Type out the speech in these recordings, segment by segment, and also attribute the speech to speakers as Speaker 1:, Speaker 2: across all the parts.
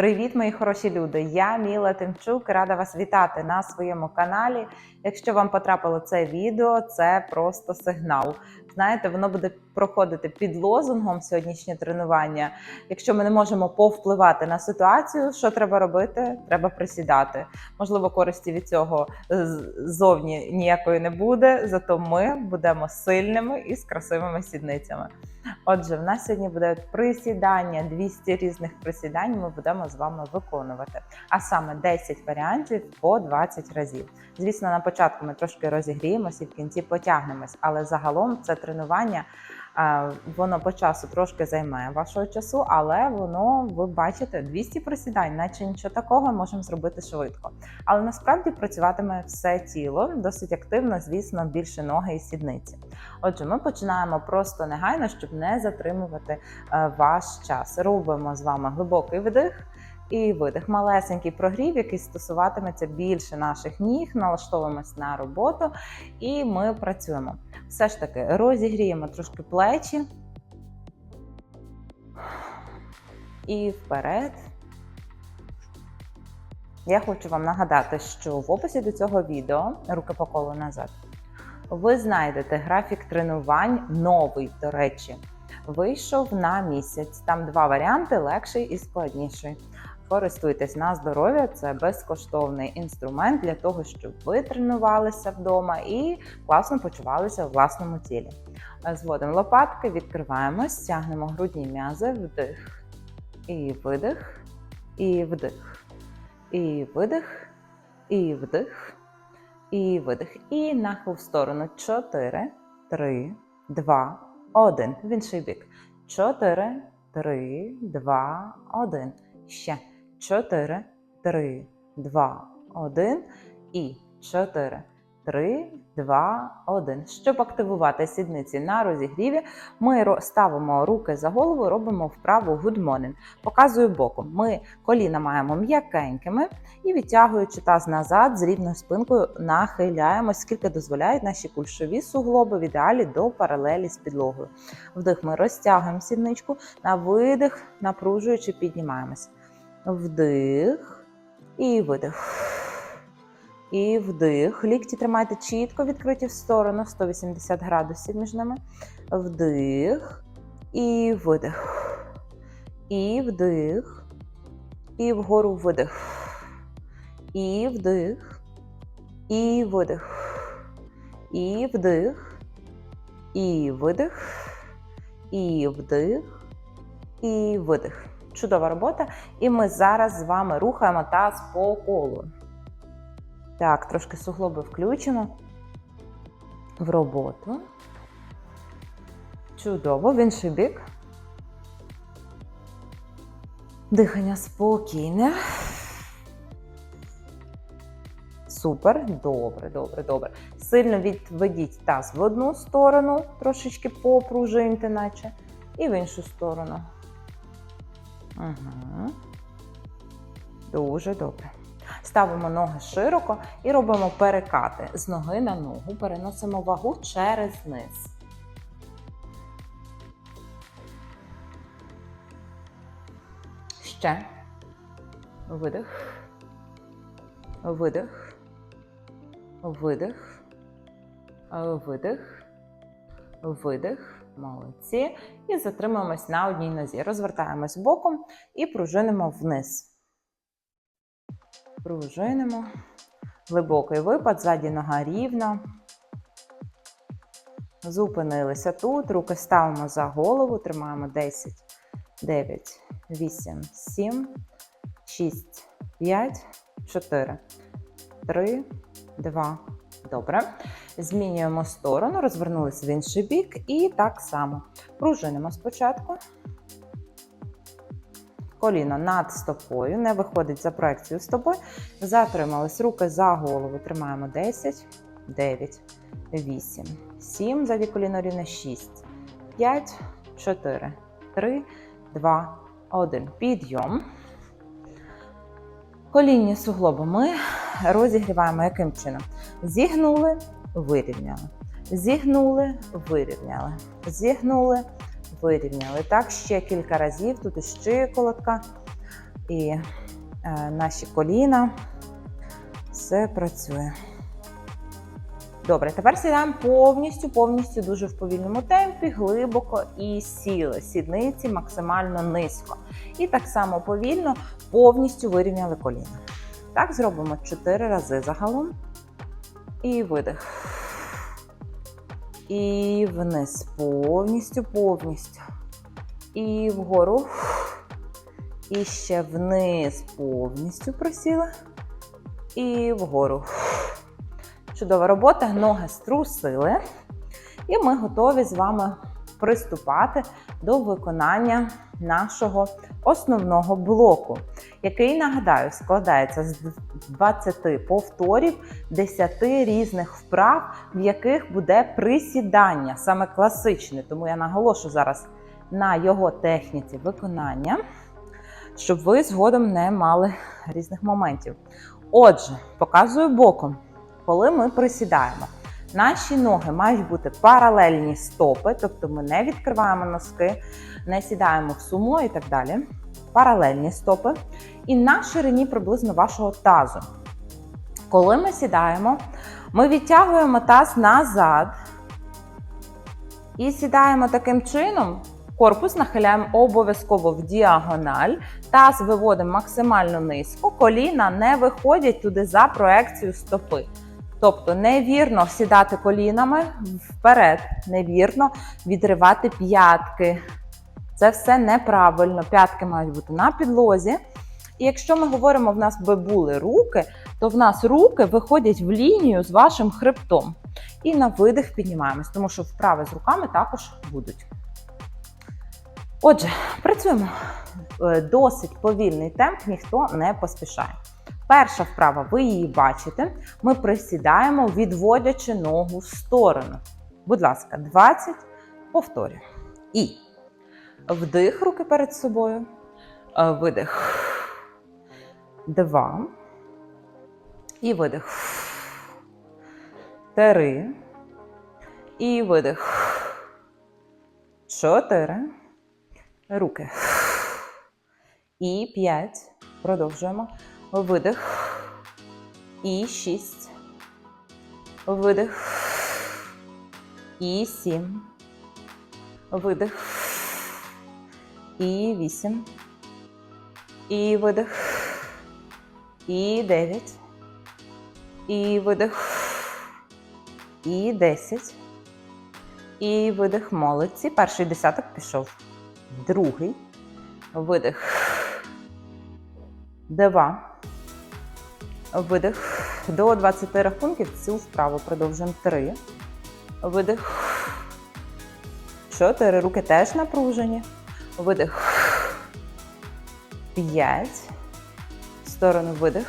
Speaker 1: Привіт, мої хороші люди! Я Міла Тимчук, рада вас вітати на своєму каналі. Якщо вам потрапило це відео, це просто сигнал. Знаєте, воно буде проходити під лозунгом сьогоднішнє тренування. Якщо ми не можемо повпливати на ситуацію, що треба робити? Треба присідати. Можливо, користі від цього з- ззовні ніякої не буде, зато ми будемо сильними і з красивими сідницями. Отже, в нас сьогодні буде присідання, 200 різних присідань ми будемо з вами виконувати. А саме 10 варіантів по 20 разів. Звісно, на початку ми трошки розігріємося і в кінці потягнемось, але загалом це тренування. е, Воно по часу трошки займе вашого часу, але воно, ви бачите, 200 присідань, наче нічого такого можемо зробити швидко. Але насправді працюватиме все тіло досить активно, звісно, більше ноги і сідниці. Отже, ми починаємо просто негайно, щоб не затримувати е, ваш час. Робимо з вами глибокий вдих і видих. Малесенький прогрів, який стосуватиметься більше наших ніг, налаштовуємось на роботу, і ми працюємо. Все ж таки розігріємо трошки плечі. І вперед. Я хочу вам нагадати, що в описі до цього відео руки по колу назад ви знайдете графік тренувань новий, до речі. Вийшов на місяць. Там два варіанти: легший і складніший. Користуйтесь на здоров'я, це безкоштовний інструмент для того, щоб ви тренувалися вдома і класно почувалися у власному тілі. Зводимо лопатки, відкриваємось, тягнемо грудні м'язи, вдих і видих, і вдих, і видих, і вдих і видих. І нахил в сторону. 4, 3, 2, 1. В інший бік. 4, 3, 2, 1. Ще. 4, 3, 2, 1. І 4, 3, 2, 1. Щоб активувати сідниці на розігріві, ми ставимо руки за голову, робимо вправу Good Morning. Показую боком. Ми коліна маємо м'якенькими і відтягуючи таз назад з рівною спинкою, нахиляємось, скільки дозволяють наші кульшові суглоби в ідеалі до паралелі з підлогою. Вдих ми розтягуємо сідничку, на видих, напружуючи, піднімаємось. Вдих і видих. І вдих. Лікті тримайте чітко відкриті в сторону 180 градусів між ними. Вдих. І видих. І вдих. І вгору видих. І вдих. І видих. І вдих. І видих. І вдих. І видих. Чудова робота. І ми зараз з вами рухаємо таз по колу. Так, трошки суглоби включимо в роботу. Чудово, в інший бік. Дихання спокійне. Супер, добре, добре, добре. Сильно відведіть таз в одну сторону, трошечки попружиньте, наче, і в іншу сторону. Угу. Дуже добре. Ставимо ноги широко і робимо перекати з ноги на ногу. Переносимо вагу через низ. Ще. Видих. Видих. Видих. Видих. Видих. Молодці. І затримуємось на одній нозі. Розвертаємось боком і пружинимо вниз. Пружинимо. Глибокий випад, ззаді нога рівна. Зупинилися тут. Руки ставимо за голову, тримаємо 10, 9, 8, 7, 6, 5, 4, 3, 2. Добре. Змінюємо сторону, розвернулися в інший бік і так само. Пружинимо спочатку. Коліно над стопою, не виходить за проекцію стопою. Затримались руки за голову. Тримаємо 10, 9, 8, 7. Ззаді коліно рівне 6, 5, 4, 3, 2, 1. Підйом. Колінні суглоби ми розігріваємо яким чином? Зігнули, вирівняли. Зігнули, вирівняли. Зігнули, вирівняли. Так, ще кілька разів. Тут і щиколотка. і е, наші коліна. Все працює. Добре, тепер сідаємо повністю, повністю дуже в повільному темпі, глибоко і сіли. Сідниці максимально низько. І так само повільно повністю вирівняли коліна. Так, зробимо 4 рази загалом. І видих. І вниз. Повністю, повністю. І вгору. І ще вниз повністю просіла. І вгору. Чудова робота, ноги струсили. І ми готові з вами приступати до виконання нашого основного блоку, який, нагадаю, складається з 20 повторів, 10 різних вправ, в яких буде присідання, саме класичне. Тому я наголошу зараз на його техніці виконання, щоб ви згодом не мали різних моментів. Отже, показую боком, коли ми присідаємо. Наші ноги мають бути паралельні стопи, тобто ми не відкриваємо носки, не сідаємо в сумо і так далі. Паралельні стопи. І на ширині приблизно вашого тазу. Коли ми сідаємо, ми відтягуємо таз назад і сідаємо таким чином. Корпус нахиляємо обов'язково в діагональ, таз виводимо максимально низько, коліна не виходять туди за проекцію стопи. Тобто невірно сідати колінами вперед, невірно відривати п'ятки. Це все неправильно. П'ятки мають бути на підлозі. І якщо ми говоримо, в нас би були руки, то в нас руки виходять в лінію з вашим хребтом. І на видих піднімаємось, тому що вправи з руками також будуть. Отже, працюємо. Е, Досить повільний темп, ніхто не поспішає. Перша вправа, ви її бачите. Ми присідаємо, відводячи ногу в сторону. Будь ласка, 20 повторюємо. І вдих руки перед собою. Е, Видих. Два. І видих. Три. І видих. Чотири. Руки. І п'ять. Продовжуємо. Видих. І шість. Видих. І сім. Видих. І вісім. І видих. І дев'ять. І видих. І десять. І видих. Молодці. Перший десяток пішов. Другий. Видих. Два. Видих. До 20 рахунків цю вправу продовжуємо. Три. Видих. Чотири. Руки теж напружені. Видих. П'ять. В сторону видих.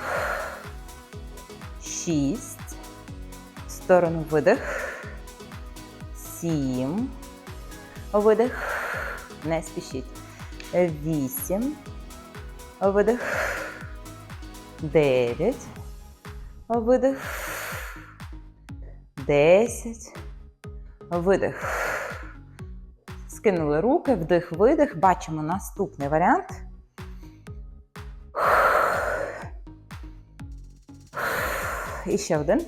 Speaker 1: Шість. В сторону видих. Сім. Видих. Не спішіть. Вісім. Видих. Дев'ять. Видих. Десять. Видих. Скинули руки, вдих, видих. Бачимо наступний варіант. І ще один.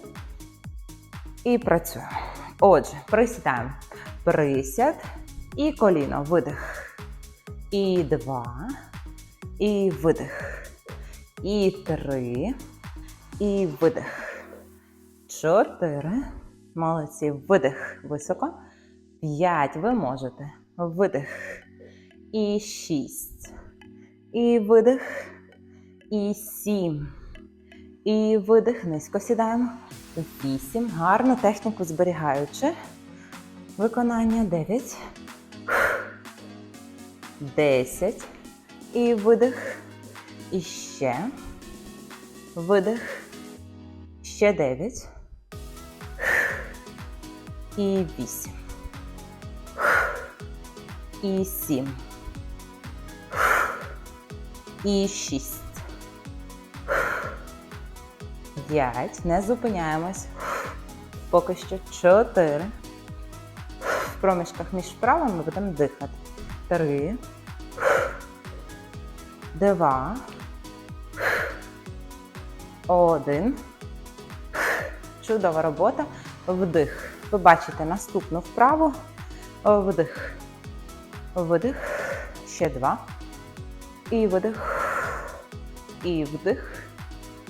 Speaker 1: І працюємо. Отже, присідаємо. Присяд. І коліно. Видих. І два. І видих. І три. І видих. Чотири. Молодці. Видих. Високо. П'ять. Ви можете. Видих. І шість. І видих. І сім. І видих. Низько сідаємо. Вісім. Гарну техніку зберігаючи. Виконання. Дев'ять. Десять. І видих. І ще. Видих. Ще дев'ять. І вісім. І сім. І шість. П'ять. Не зупиняємось. Поки що чотири. В проміжках між вправами ми будемо дихати. Три. Два. Один. Чудова робота. Вдих. Ви бачите наступну вправу. Вдих. Видих. Ще два. І видих. І вдих.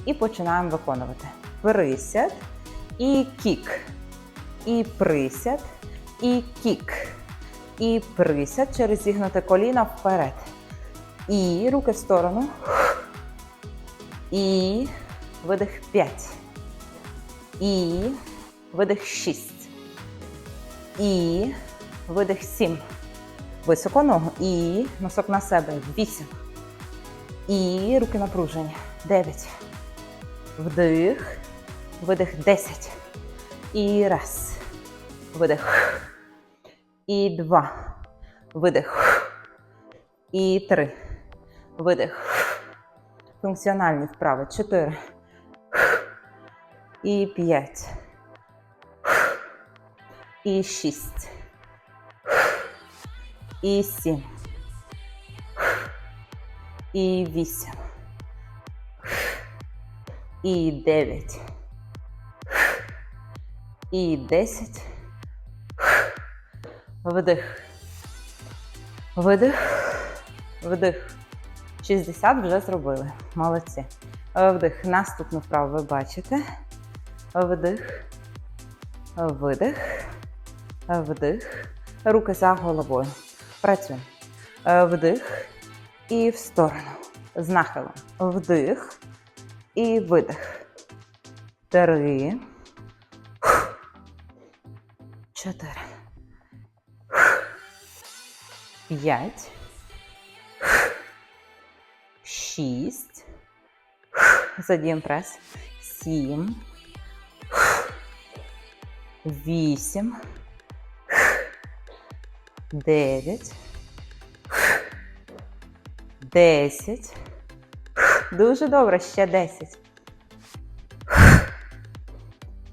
Speaker 1: І починаємо виконувати. Присяд. І кік. І присяд. І кік. І присяд через зігнуте коліна вперед. І руки в сторону. І видих 5. І видих 6. І видих 7. Високо ногу. І носок на себе. 8. І руки напружені. 9. Вдих. Видих 10. І раз. Видих. І два. Видих. І три. Видих. Функціональні вправи. Чотири. І п'ять. І шість. І сім. І вісім. І дев'ять. І десять. Вдих. Видих. Вдих. 60 вже зробили. Молодці. Вдих. Наступну вправу ви бачите. Вдих. Видих. Вдих. Руки за головою. Працюємо. Вдих. І в сторону. З нахилом. Вдих. І видих. Три. Чотири. П'ять. Шість. Задіємо прес. Сім. Вісім. Дев'ять. Десять. Дуже добре. Ще десять.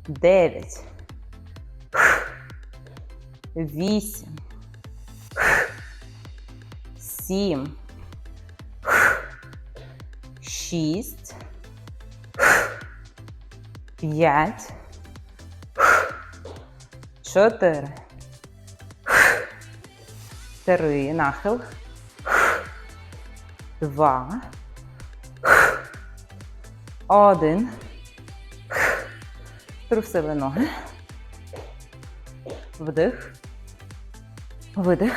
Speaker 1: Дев'ять. Вісім. Сім. Шість. П'ять. Чотири. Три. Нахил. Два. Один. Трусили ноги. Вдих. Видих.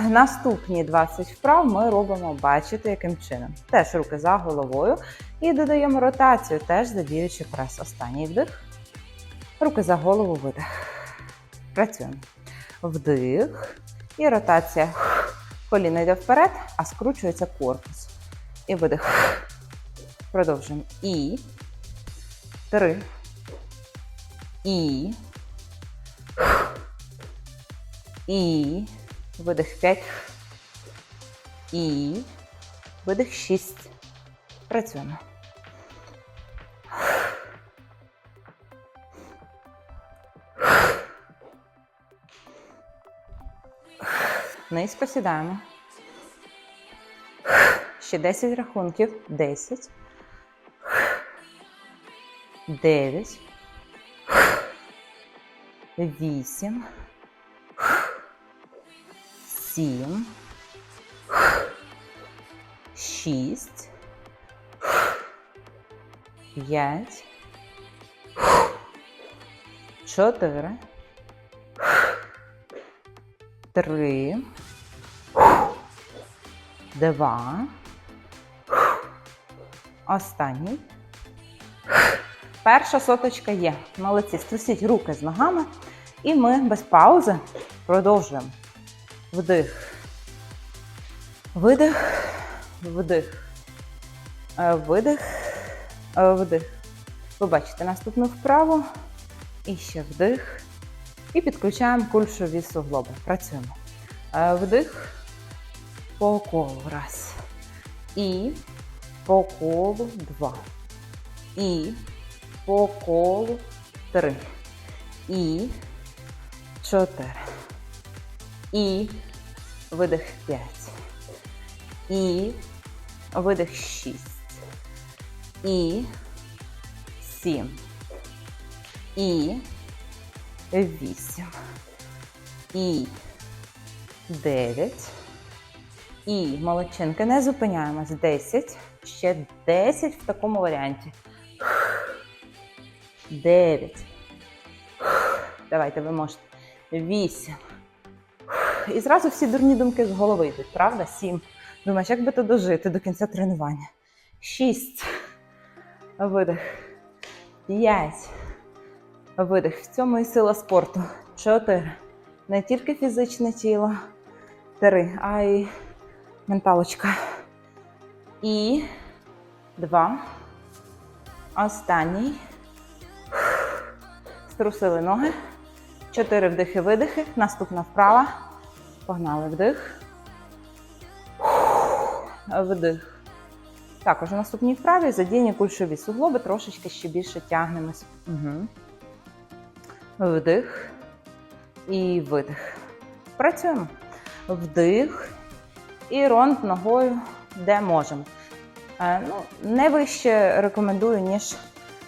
Speaker 1: Наступні 20 вправ ми робимо, бачите, яким чином. Теж руки за головою. І додаємо ротацію, теж задіючи прес. Останній вдих. Руки за голову, видих. Працюємо. Вдих. І ротація. Коліно йде вперед, а скручується корпус. І видих. Продовжуємо. І. Три. І. І. Видих 5. І. Видих 6. Працюємо. Низько сідаємо. Ще 10 рахунків. 10. 9. 8. Сім. Шість. П'ять. Чотири. Три. Два. Останній. Перша соточка є. Молодці. Струсіть руки з ногами. І ми без паузи продовжуємо. Вдих. Видих. Вдих. Е, Видих. Е, Вдих. Ви бачите наступну вправу. І ще вдих. І підключаємо кульшові суглоби. Працюємо. Е, Вдих. По колу. Раз. І по колу два. І по колу три. І чотири. І видих 5. І видих 6. І сім. І вісім. І дев'ять. І молодчинки, не зупиняємось. 10. Ще 10 в такому варіанті. 9. Давайте ви можете. 8. І зразу всі дурні думки з голови йдуть, правда? 7. Думаєш, як би то дожити до кінця тренування? 6. Видих. 5. Видих. В цьому і сила спорту. 4. Не тільки фізичне тіло. 3, а й менталочка. І два. Останній. Струсили ноги. Чотири вдихи, видихи. Наступна вправа. Погнали вдих. Вдих. Також у наступній вправі задіяні кульшові суглоби, трошечки ще більше тягнемось. Угу. Вдих і видих. Працюємо. Вдих. І ронд ногою, де можемо. Е, Ну, не вище рекомендую, ніж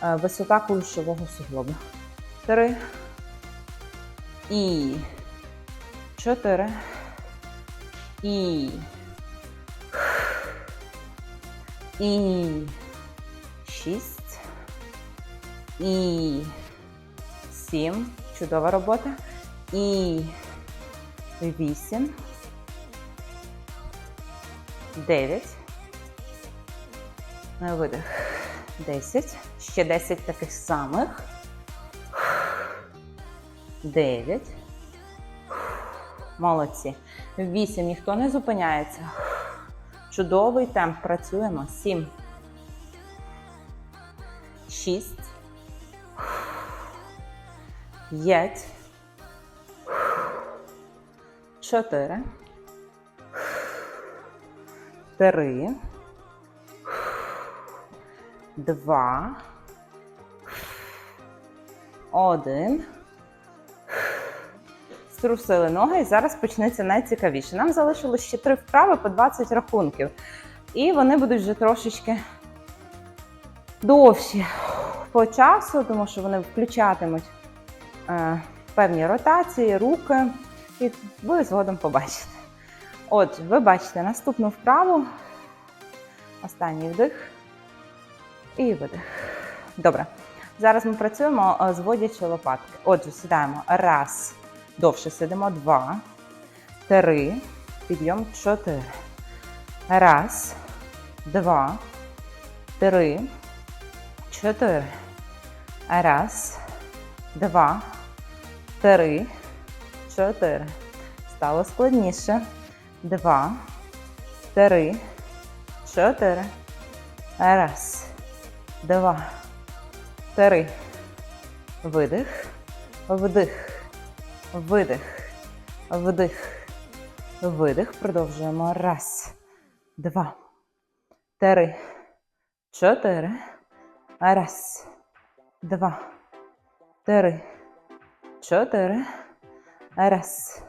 Speaker 1: е, висота кульшового суглобу. Три. І. Чотири. І. І. Шість. І. Сім. Чудова робота. І. Вісім. Дев'ять. Видих. Десять. Ще десять таких самих. Дев'ять. Молодці. Вісім. Ніхто не зупиняється. Чудовий темп. Працюємо. Сім. Шість. П'ять. Чотири. Три. Два. Один. Струсили ноги, і зараз почнеться найцікавіше. Нам залишилось ще три вправи по 20 рахунків. І вони будуть вже трошечки довші по часу, тому що вони включатимуть певні ротації, руки. І ви згодом побачите. Отже, ви бачите наступну вправу. Останній вдих і видих. Добре. Зараз ми працюємо е, зводячи лопатки. Отже, сідаємо. Раз. Довше сидимо. Два. Три. Підйом. Чотири. Раз. Два. Три. Чотири. Раз. Два. Три. Чотири. Стало складніше. Два. Три. Чотири. Раз. Два. Три. Видих. Вдих. Видих. Вдих. Видих. Продовжуємо. Раз. Два. Три. Чотири. Раз. Два. Три. Чотири. Раз.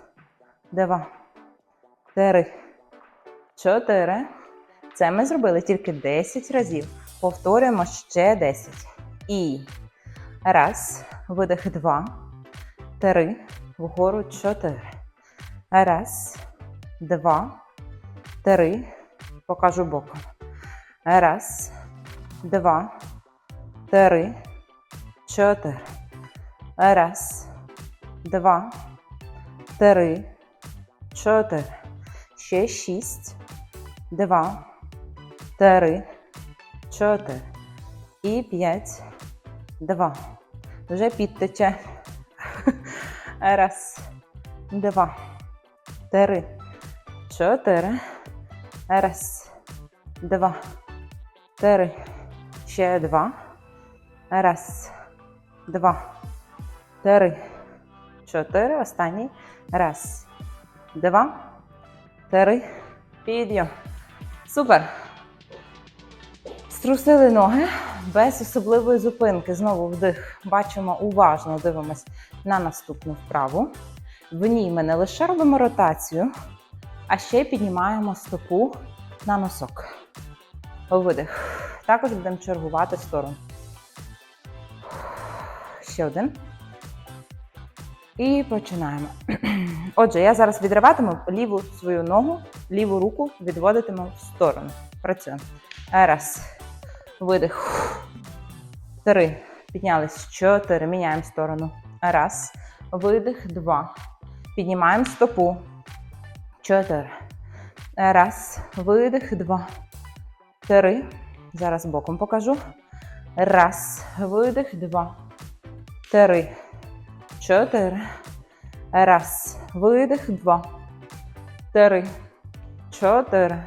Speaker 1: Два. Три. Чотири. Це ми зробили тільки 10 разів. Повторюємо ще 10. І. Раз. Видих. Два. Три. Вгору. Чотири. Раз. Два. Три. Покажу боком. Раз. Два. Три. Чотири. Раз. Два. Три. Чотири. Ще шість. Два. Три. Чотири. І п'ять. Два. Вже підтече. Раз. Два. Три. Чотири. Раз. Два. Три. Ще два. Раз. Два. Три. Чотири. Останній. Раз. Два. Три. Підйом. Супер. Струсили ноги без особливої зупинки. Знову вдих. Бачимо уважно, дивимось на наступну вправу. В ній ми не лише робимо ротацію, а ще й піднімаємо стопу на носок. Видих. Також будемо чергувати сторону. Ще один. І починаємо. Отже, я зараз відриватиму ліву свою ногу, ліву руку відводитиму в сторону. Працюємо. Раз. Видих. Три. Піднялись. Чотири. Міняємо сторону. Раз. Видих. Два. Піднімаємо стопу. Чотири. Раз. Видих. Два. Три. Зараз боком покажу. Раз. Видих. Два. Три. Чотири. Раз. Видих. Два. Три. Чотири.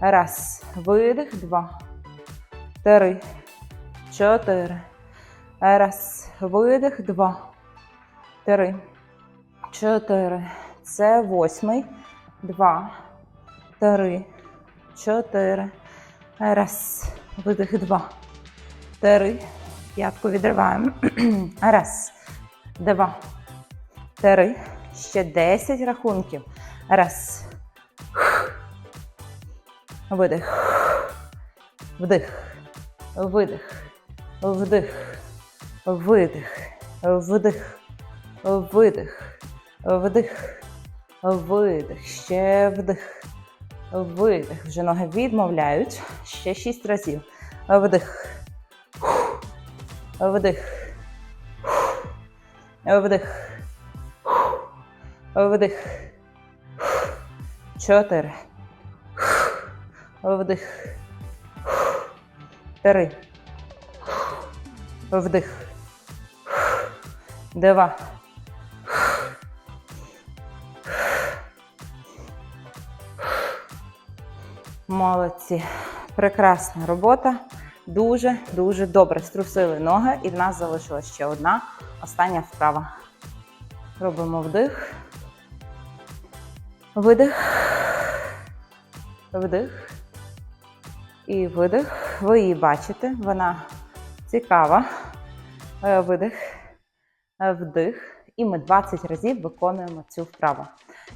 Speaker 1: Раз. Видих. Два. Три. Чотири. Раз. Видих. Два. Три. Чотири. Це восьмий. Два. Три. Чотири. Раз. Видих. Два. Три. П'ятку відриваємо. Раз. Два. Три. Ще десять рахунків. Раз. Видих. Вдих. Видих. Вдих. Видих. Вдих. Видих. Вдих. Видих. Ще вдих. Видих. Вже ноги відмовляють. Ще шість разів. Вдих. Вдих. Вдих. Вдих. Чотири. Вдих. Три. Вдих. Два. Молодці. Прекрасна робота. Дуже, дуже добре струсили ноги, і в нас залишилась ще одна остання вправа. Робимо вдих. Видих. Вдих. І видих. Ви її бачите, вона цікава. Е, Видих, е, вдих. І ми 20 разів виконуємо цю вправу.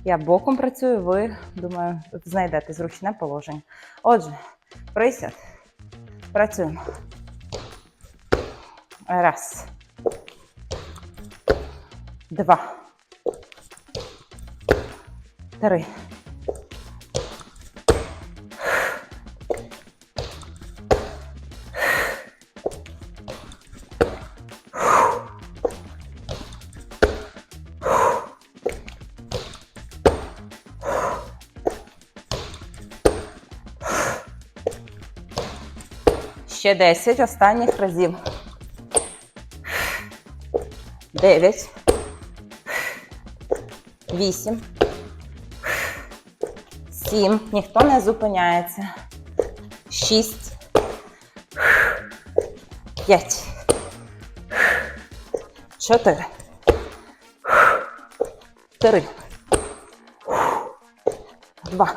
Speaker 1: Я боком працюю, ви, думаю, знайдете зручне положення. Отже, присяд. Працюємо. Раз. Два. Три. Ще 10 останніх разів. 9. 8. 7. Ніхто не зупиняється. 6. 5. 4. 3. 2.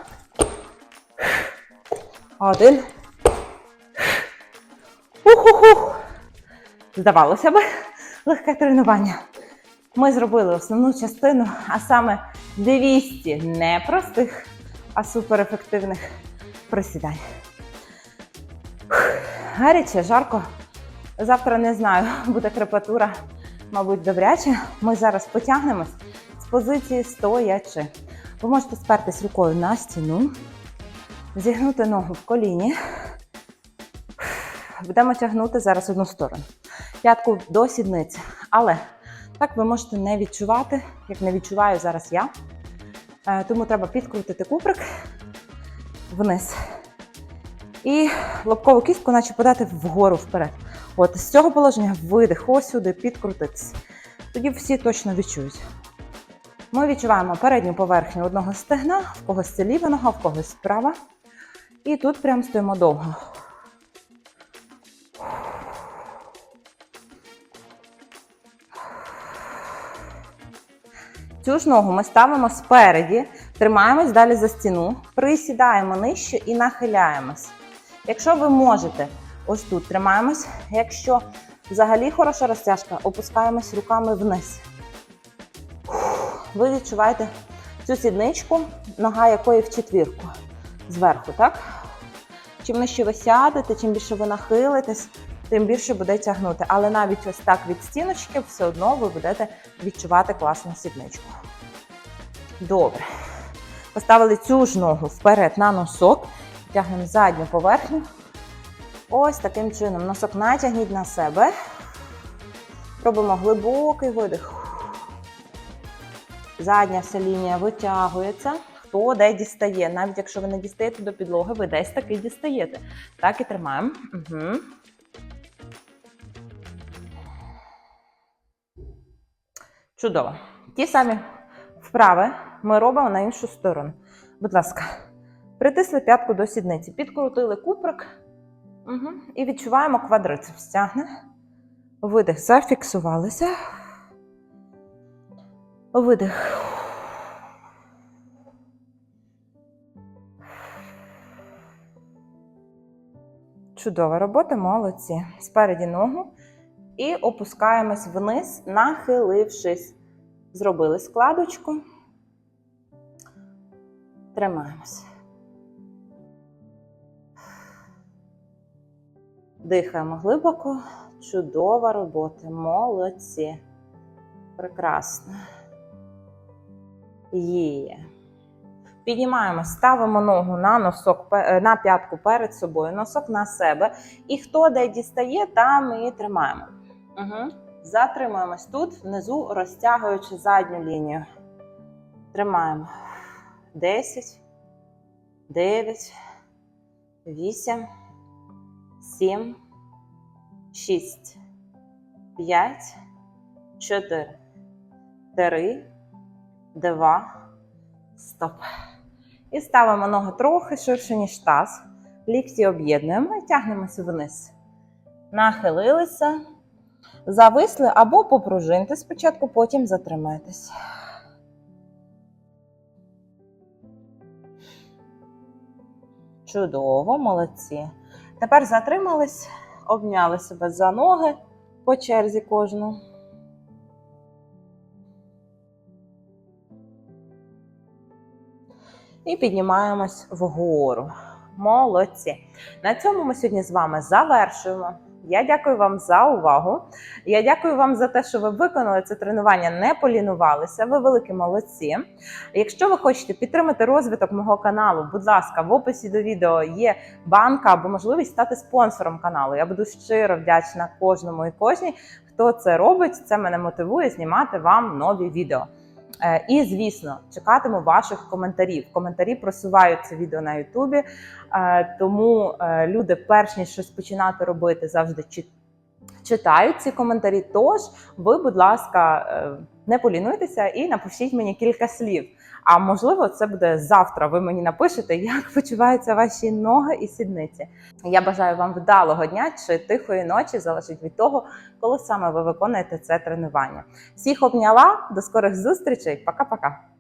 Speaker 1: 1. Здавалося б, легке тренування. Ми зробили основну частину, а саме 200 не простих, а суперефективних присідань. Гаряче, жарко. Завтра не знаю, буде крепатура, мабуть, добряче. Ми зараз потягнемось з позиції стоячи. Ви можете спертись рукою на стіну, зігнути ногу в коліні. Будемо тягнути зараз одну сторону. П'ятку до сідниці. Але так ви можете не відчувати, як не відчуваю зараз я. Е, Тому треба підкрутити куприк вниз. І лобкову кістку, наче подати вгору вперед. От з цього положення видих, ось сюди, підкрутитись. Тоді всі точно відчують. Ми відчуваємо передню поверхню одного стегна, в когось це ліва нога, в когось права. І тут прям стоїмо довго. Цю ж ногу ми ставимо спереді, тримаємось далі за стіну, присідаємо нижче і нахиляємось. Якщо ви можете, ось тут тримаємось. Якщо взагалі хороша розтяжка, опускаємось руками вниз. Ви відчуваєте цю сідничку, нога якої в четвірку. Зверху, так? Чим нижче ви сядете, чим більше ви нахилитесь, тим більше буде тягнути. Але навіть ось так від стіночки все одно ви будете відчувати класну сідничку. Добре. Поставили цю ж ногу вперед на носок, тягнемо задню поверхню. Ось таким чином. Носок натягніть на себе. Робимо глибокий видих. Задня вся лінія витягується. Хто де дістає. Навіть якщо ви не дістаєте до підлоги, ви десь таки дістаєте. Так і тримаємо. Угу. Чудово. Ті самі вправи ми робимо на іншу сторону. Будь ласка, притисли п'ятку до сідниці, підкрутили куприк угу. і відчуваємо квадрицепс. Стягне. Видих, зафіксувалися. Видих. Чудова робота, молодці. Спереді ногу. І опускаємось вниз, нахилившись. Зробили складочку. Тримаємось. Дихаємо глибоко. Чудова робота. Молодці. Прекрасно. Є. Піднімаємо, ставимо ногу на носок, на п'ятку перед собою, носок на себе. І хто де дістає, там і тримаємо. Угу. Затримуємось тут, внизу розтягуючи задню лінію. Тримаємо. 10, 9, 8, 7, 6, 5, 4, 3, 2, стоп. І ставимо ноги трохи ширше, ніж таз. Лікті об'єднуємо і тягнемося вниз. Нахилилися, зависли або попружиньте спочатку, потім затримайтесь. Чудово, молодці. Тепер затримались, обняли себе за ноги по черзі кожну. І піднімаємось вгору. Молодці. На цьому ми сьогодні з вами завершуємо. Я дякую вам за увагу. Я дякую вам за те, що ви виконали це тренування, не полінувалися. Ви великі молодці. Якщо ви хочете підтримати розвиток мого каналу, будь ласка, в описі до відео є банка або можливість стати спонсором каналу. Я буду щиро вдячна кожному і кожній, хто це робить. Це мене мотивує знімати вам нові відео. Е, І, звісно, чекатиму ваших коментарів. Коментарі просувають це відео на Ютубі, е, тому е, люди, перш ніж щось починати робити, завжди чи- читають ці коментарі. Тож, ви, будь ласка, не полінуйтеся і напишіть мені кілька слів. А можливо, це буде завтра. Ви мені напишете, як почуваються ваші ноги і сідниці. Я бажаю вам вдалого дня чи тихої ночі, залежить від того, коли саме ви виконуєте це тренування. Всіх обняла, до скорих зустрічей. Пока-пока.